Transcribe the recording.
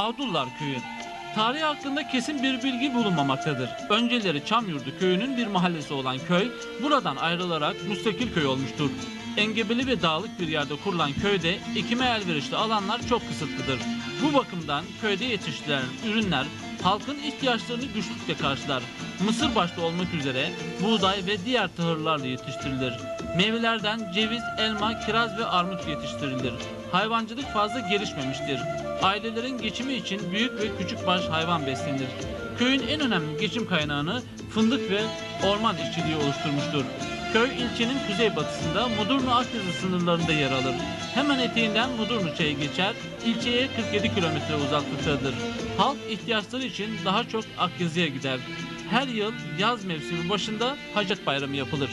Abdullah Köyü. Tarihi hakkında kesin bir bilgi bulunmamaktadır. Önceleri Çamyurdu köyünün bir mahallesi olan köy, buradan ayrılarak müstakil köy olmuştur. Engebeli ve dağlık bir yerde kurulan köyde ekime elverişli alanlar çok kısıtlıdır. Bu bakımdan köyde yetiştirilen ürünler halkın ihtiyaçlarını güçlükle karşılar. Mısır başta olmak üzere buğday ve diğer tahıllarla yetiştirilir. Meyvelerden ceviz, elma, kiraz ve armut yetiştirilir. Hayvancılık fazla gelişmemiştir. Ailelerin geçimi için büyük ve küçük baş hayvan beslenir. Köyün en önemli geçim kaynağını fındık ve orman işçiliği oluşturmuştur. Köy ilçenin kuzeybatısında Mudurnu Akdeniz sınırlarında yer alır. Hemen eteğinden Mudurnu çayı geçer, ilçeye 47 kilometre uzaklıktadır. Halk ihtiyaçları için daha çok Akyazı'ya gider. Her yıl yaz mevsimi başında Hacet Bayramı yapılır.